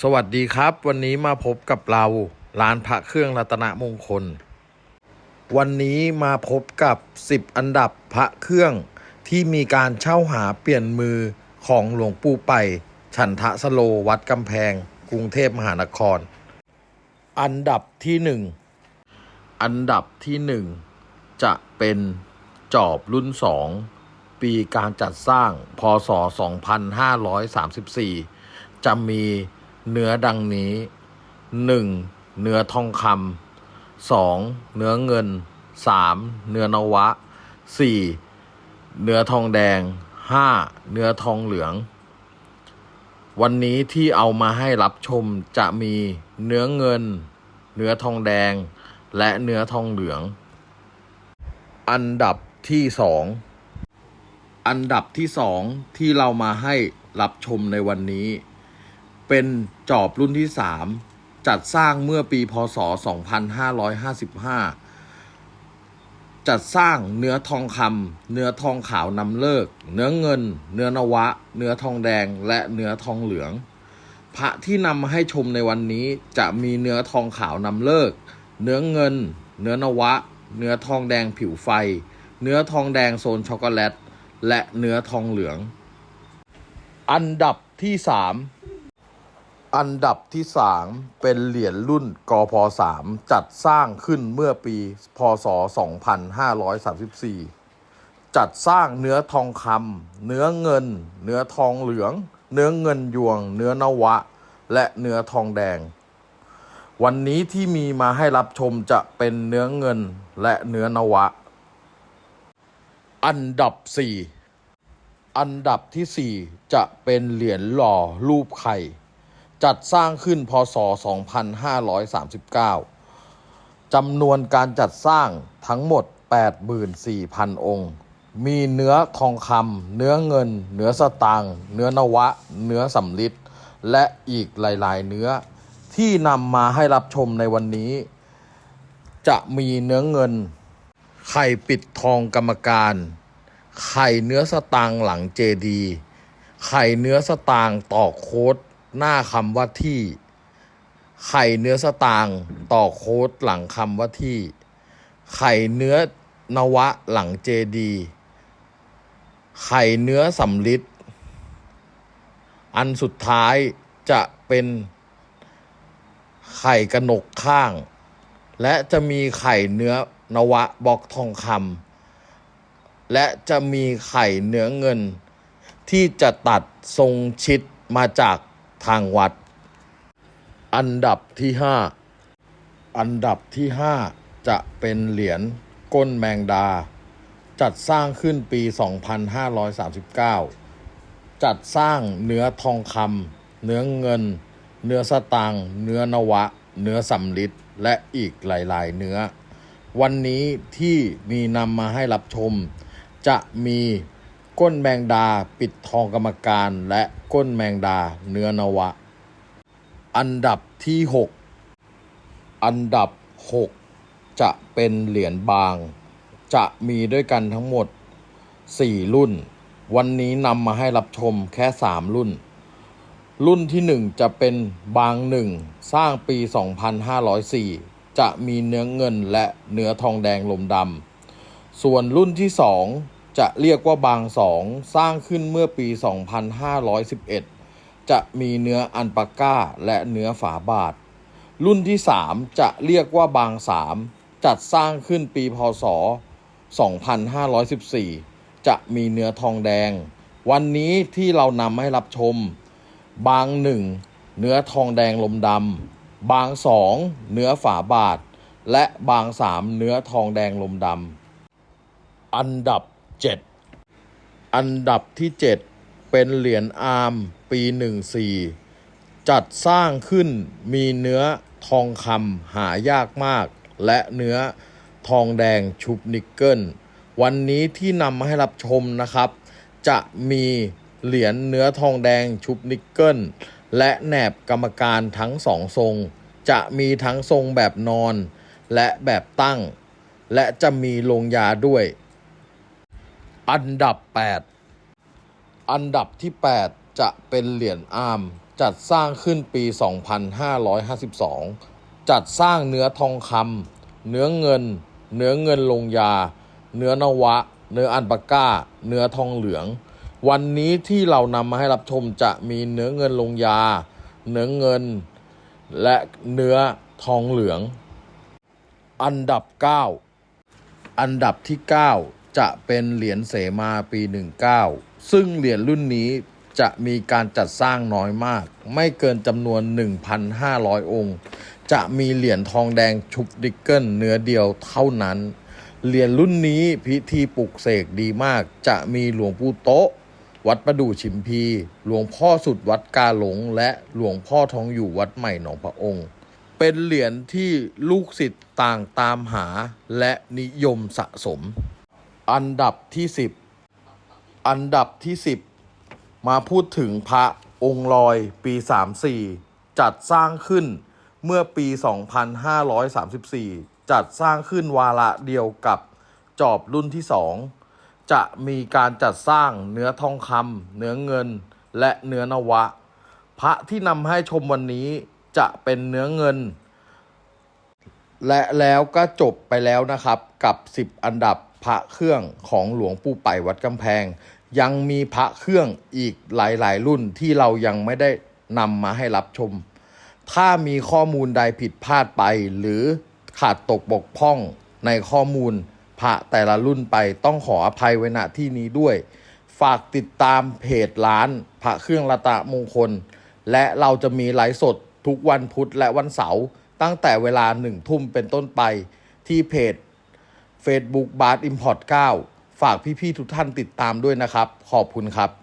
สวัสดีครับ วันนี้มาพบกับเราร้านพระเครื่องรัตนมงคล วันนี้มาพบกับ 10 อันดับพระเครื่องที่มีการเช่าหาเปลี่ยนมือของหลวงปู่ไป ฉันทะสโลวัดกำแพง กรุงเทพมหานคร อันดับที่หนึ่งอันดับที่หนึ่งจะเป็นจอบรุ่นสองปีการจัดสร้างพศ 2534 จะมี เนื้อดังนี้ 1. เนื้อทองคำ 2. เนื้อเงิน 3. เนื้อนวะ 4. เนื้อทองแดง 5. เนื้อทองเหลือง วันนี้ที่เอามาให้รับชมจะมีเนื้อเงิน เนื้อทองแดง และเนื้อทองเหลือง อันดับที่สองอันดับที่สองที่เรามาให้รับชมในวันนี้ เป็น จอบรุ่นที่สามจัดสร้างเมื่อปีพศ 2555 จัดสร้างเนื้อทองคำเนื้อทองขาวนำเลิก เนื้อเงิน เนื้อนวะ เนื้อทองแดงและเนื้อทองเหลือง พระที่นำมาให้ชมในวันนี้จะมีเนื้อทองขาวนำเลิก เนื้อเงิน เนื้อนวะ เนื้อทองแดงผิวไฟ เนื้อทองแดงโซนช็อกโกแลต และเนื้อทองเหลือง อันดับที่สาม อันดับที่สามเป็นเหรียญรุ่นกพสามจัดสร้างขึ้นเมื่อปี พศ 2534 จัดสร้างเนื้อทองคำเนื้อเงิน เนื้อทองเหลือง เนื้อเงินยวง เนื้อนวะ และเนื้อทองแดง วันนี้ที่มีมาให้รับชมจะเป็นเนื้อเงินและเนื้อนวะ อันดับสี่อันดับที่สี่จะเป็นเหรียญหล่อรูปไข่ จัดสร้างขึ้นพศ 2539 จำนวนการจัดสร้างทั้งหมด 84,000 องค์ มีเนื้อทองคำ เนื้อเงิน เนื้อสตางค์ เนื้อนวะ เนื้อสำลิด และอีกหลาย ๆ เนื้อที่นำมาให้รับชมในวันนี้ จะมีเนื้อเงิน ไข่ปิดทองกรรมการ ไข่เนื้อสตางค์หลังเจดี ไข่เนื้อสตางค์ต่อโค้ด หน้าคำว่าที่ ไข่เนื้อสตางค์ต่อโค้ดหลังคำว่าที่ ไข่เนื้อนวะหลังเจดี ไข่เนื้อสำลิดอันสุดท้ายจะเป็นไข่กระหนกข้าง และจะมีไข่เนื้อนวะบอกทองคำและจะมีไข่เนื้อเงิน ที่จะตัดทรงชิดมาจาก ทางวัด อันดับที่ห้าอันดับที่ห้าจะเป็นเหรียญก้นแมงดา จัดสร้างขึ้นปี 2539 จัดสร้างเนื้อทองคำเนื้อเงิน เนื้อสตางเนื้อนวะ เนื้อสำลิดและอีกหลาย ๆ เนื้อ วันนี้ที่มีนำมาให้รับชม จะมี ก้นแมงดาปิดทองกรรมการ และก้นแมงดาเนื้อนวะ อันดับที่ 6 อันดับ 6 จะเป็นเหรียญบาง จะมีด้วยกันทั้งหมด 4 รุ่น วันนี้นำมาให้รับชมแค่ 3 รุ่น รุ่นที่ 1 จะเป็นบางหนึ่งสร้างปี 2504 จะมีเนื้อเงินและเนื้อทองแดงลมดำส่วนรุ่นที่ 2 จะเรียกว่าบางสองสร้างขึ้นเมื่อปี 2511 จะมีเนื้ออันปาก้าและเนื้อฝาบาท รุ่นที่ 3 จะเรียกว่าบางสามจัดสร้างขึ้นปีพศ 2514 จะมีเนื้อทองแดง วันนี้ที่เรานำให้รับชม บางหนึ่งเนื้อทองแดงลมดำบางสองเนื้อฝาบาท และบางสามเนื้อทองแดงลมดำอันดับ 7 อันดับที่ 7 เป็นเหรียญอาร์มปี 14 จัดสร้างขึ้นมีเนื้อทองคำหายากมาก และเนื้อทองแดงชุบนิกเกิล วันนี้ที่นำมาให้รับชมนะครับ จะมีเหรียญเนื้อทองแดงชุบนิกเกิล และแหนบกรรมการทั้งสองทรง จะมีทั้งทรงแบบนอน และแบบตั้ง และจะมีลงยาด้วย อันดับ 8 อันดับที่ 8 จะเป็นเหรียญอาร์มจัดสร้างขึ้นปี 2552 จัดสร้างเนื้อทองคำเนื้อเงิน เนื้อเงินลงยา เนื้อนวะ เนื้ออันปาก้า เนื้อทองเหลือง วันนี้ที่เรานำมาให้รับชมจะมีเนื้อเงินลงยา เนื้อเงิน และเนื้อทองเหลือง อันดับ 9 อันดับที่ 9 จะเป็นเหรียญเสมาปี 19 ซึ่งเหรียญรุ่นนี้จะมีการจัดสร้างน้อยมาก ไม่เกินจำนวน 1,500 องค์ จะมีเหรียญทองแดงชุบดิกเกิลเนื้อเดียวเท่านั้น เหรียญรุ่นนี้พิธีปลุกเสกดีมาก จะมีหลวงปู่โต๊ะ วัดประดู่ชิมพี หลวงพ่อสุดวัดกาหลง และหลวงพ่อทองอยู่วัดใหม่หนองพระองค์ เป็นเหรียญที่ลูกศิษย์ต่างตามหาและนิยมสะสม อันดับที่10อันดับที่10มาพูดถึงพระองค์ลอยปี 34 จัดสร้างขึ้นเมื่อปี 2534 จัดสร้างขึ้นวาระเดียวกับจอบรุ่นที่ 2 จะมีการจัดสร้างเนื้อทองคำเนื้อเงินและเนื้อนวะ พระที่นำให้ชมวันนี้จะเป็นเนื้อเงิน และแล้วก็จบไปแล้วนะครับกับ 10 อันดับ พระเครื่องของหลวงปู่ไปวัดกำแพง ยังมีพระเครื่องอีกหลาย ๆ รุ่นที่เรายังไม่ได้นำมาให้รับชม ถ้ามีข้อมูลใดผิดพลาดไปหรือขาดตกบกพร่องในข้อมูลพระแต่ละรุ่นไปต้องขออภัยไว้ณที่นี้ด้วย ฝากติดตามเพจร้านพระเครื่องรัตนมงคล และเราจะมีไลฟ์สดทุกวันพุธและวันเสาร์ตั้งแต่เวลาหนึ่งทุ่มเป็นต้นไปที่เพจ Facebook b a r Import 9 ฝากพี่ๆทุกท่านติดตามด้วยนะครับ ขอบคุณครับ